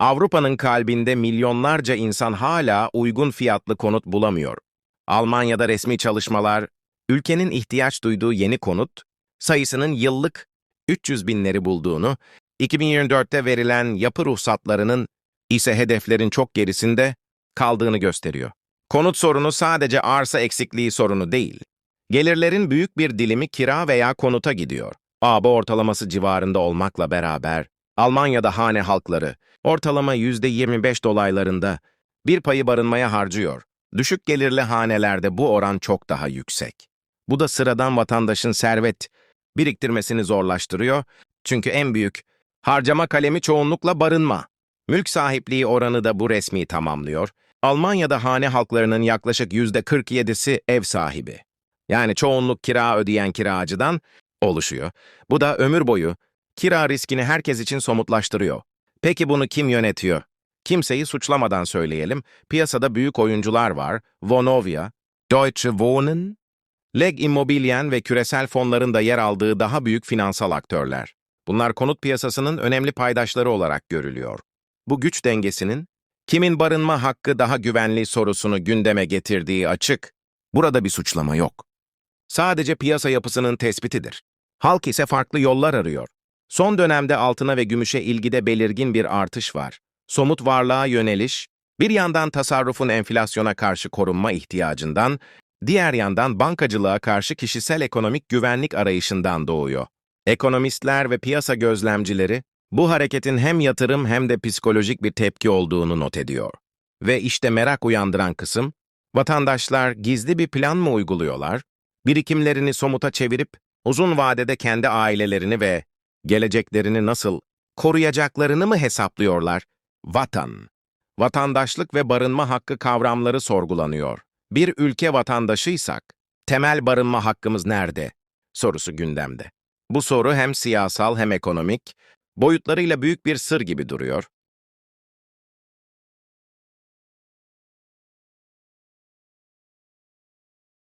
Avrupa'nın kalbinde milyonlarca insan hala uygun fiyatlı konut bulamıyor. Almanya'da resmi çalışmalar, ülkenin ihtiyaç duyduğu yeni konut sayısının yıllık 300 binleri bulduğunu, 2024'te verilen yapı ruhsatlarının ise hedeflerin çok gerisinde kaldığını gösteriyor. Konut sorunu sadece arsa eksikliği sorunu değil. Gelirlerin büyük bir dilimi kira veya konuta gidiyor. AB ortalaması civarında olmakla beraber, Almanya'da hane halkları ortalama %25 dolaylarında bir payı barınmaya harcıyor. Düşük gelirli hanelerde bu oran çok daha yüksek. Bu da sıradan vatandaşın servet biriktirmesini zorlaştırıyor. Çünkü en büyük harcama kalemi çoğunlukla barınma. Mülk sahipliği oranı da bu resmi tamamlıyor. Almanya'da hane halklarının yaklaşık %47'si ev sahibi. Yani çoğunluk kira ödeyen kiracıdan oluşuyor. Bu da ömür boyu kira riskini herkes için somutlaştırıyor. Peki bunu kim yönetiyor? Kimseyi suçlamadan söyleyelim. Piyasada büyük oyuncular var. Vonovia, Deutsche Wohnen, Leg Immobilien ve küresel fonların da yer aldığı daha büyük finansal aktörler. Bunlar konut piyasasının önemli paydaşları olarak görülüyor. Bu güç dengesinin kimin barınma hakkı daha güvenli sorusunu gündeme getirdiği açık. Burada bir suçlama yok. Sadece piyasa yapısının tespitidir. Halk ise farklı yollar arıyor. Son dönemde altına ve gümüşe ilgide belirgin bir artış var. Somut varlığa yöneliş, bir yandan tasarrufun enflasyona karşı korunma ihtiyacından, diğer yandan bankacılığa karşı kişisel ekonomik güvenlik arayışından doğuyor. Ekonomistler ve piyasa gözlemcileri, bu hareketin hem yatırım hem de psikolojik bir tepki olduğunu not ediyor. Ve işte merak uyandıran kısım, vatandaşlar gizli bir plan mı uyguluyorlar, birikimlerini somuta çevirip uzun vadede kendi ailelerini ve geleceklerini nasıl koruyacaklarını mı hesaplıyorlar? Vatan, vatandaşlık ve barınma hakkı kavramları sorgulanıyor. Bir ülke vatandaşıysak, temel barınma hakkımız nerede? Sorusu gündemde. Bu soru hem siyasal hem ekonomik, boyutlarıyla büyük bir sır gibi duruyor.